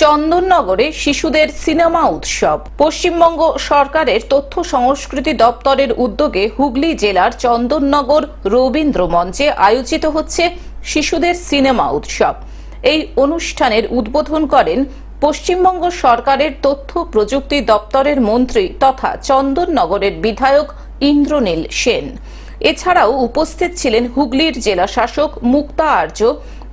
চন্দননগরে শিশুদের সিনেমা উৎসব। পশ্চিমবঙ্গ সরকারের তথ্য সংস্কৃতি দপ্তরের উদ্যোগে হুগলি জেলার চন্দননগর রবীন্দ্র মঞ্চে আয়োজিত হচ্ছে শিশুদের সিনেমা উৎসব। এই অনুষ্ঠানের উদ্বোধন করেন পশ্চিমবঙ্গ সরকারের তথ্য প্রযুক্তি দপ্তরের মন্ত্রী তথা চন্দননগরের বিধায়ক ইন্দ্রনীল সেন। এছাড়াও উপস্থিত ছিলেন হুগলির জেলা শাসক মুক্তা আর্য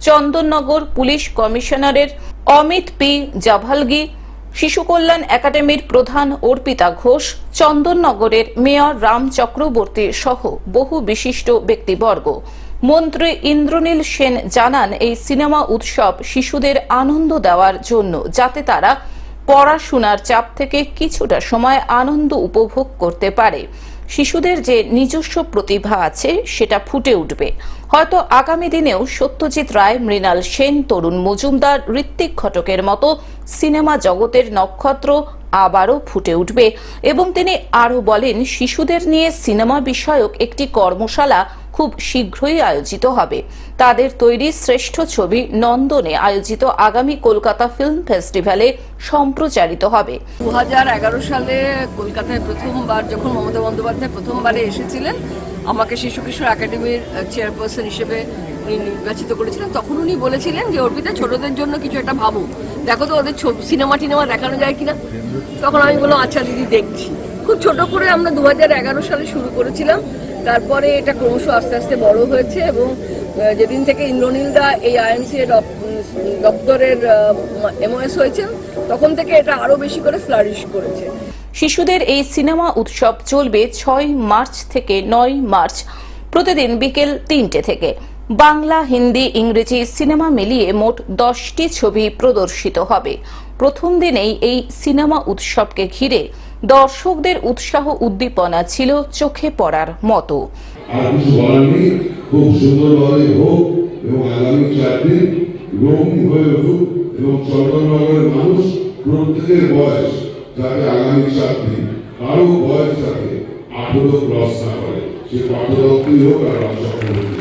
চন্দননগর পুলিশ কমিশনারের অমিত পি. জাভালগি শিশু কল্যাণ একাডেমির প্রধান অর্পিতা ঘোষ, চন্দননগরের মেয়র রাম চক্রবর্তী সহ বহু বিশিষ্ট ব্যক্তিবর্গ। মন্ত্রী ইন্দ্রনীল সেন জানান, এই সিনেমা উৎসব শিশুদের আনন্দ দেওয়ার জন্য, যাতে তারা পড়াশোনার চাপ থেকে কিছুটা সময় আনন্দ উপভোগ করতে পারে। শিশুদের যে নিজস্ব প্রতিভা আছে, সেটা ফুটে উঠবে। হয়তো আগামী দিনেও সত্যজিৎ রায়, মৃণাল সেন, তরুণ মজুমদার ঋত্বিক ঘটকের মতো সিনেমা জগতের নক্ষত্র আবারও ফুটে উঠবে এবং তিনি আরও বলেন, শিশুদের নিয়ে সিনেমা বিষয়ক একটি কর্মশালা খুব শীঘ্রই আয়োজিত হবে। তাদের তৈরি শ্রেষ্ঠ ছবি নন্দনে আয়োজিত আগামী কলকাতা ফিল্ম ফেস্টিভ্যালে সম্প্রচারিত হবে। দু সালে কলকাতায় প্রথমবার যখন মমতা বন্দ্যোপাধ্যায় প্রথমবারে এসেছিলেন, আমাকে শিশু কিশোর একাডেমির চেয়ারপারসন হিসেবে উনি নির্বাচিত করেছিলেন, তখন উনি বলেছিলেন যে, অর্পিতা, ছোটদের জন্য কিছু একটা ভাবো। দেখো তো ওদের ছবি, সিনেমা টিনেমা দেখানো যায় কিনা? তখন আমি বললাম আচ্ছা দিদি, দেখছি। খুব ছোট করে আমরা দু সালে শুরু করেছিলাম। তারপরে এটা ক্রমশ আস্তে আস্তে বড় হয়েছে এবং যেদিন থেকে ইন্দ্রনীল দা এই আইএমসি এর দপ্তরের এমওএস হয়েছেন, তখন থেকে এটা আরও বেশি করে ফ্লারিশ করেছে। শিশুদের এই সিনেমা উৎসব চলবে ছয় মার্চ থেকে নয় মার্চ, প্রতিদিন বিকেল তিনটে থেকে। বাংলা, হিন্দি, ইংরেজি সিনেমা মিলিয়ে মোট দশটি ছবি প্রদর্শিত হবে। প্রথম দিনেই এই সিনেমা উৎসবকে ঘিরে দর্শকদের উৎসাহ উদ্দীপনা ছিল চোখে পড়ার মতো। খুব সুন্দরভাবে হোক আঠেরো ক্রস না করে। সে পাঠদত্তই হোক আর রামচক্রবর্তী হোক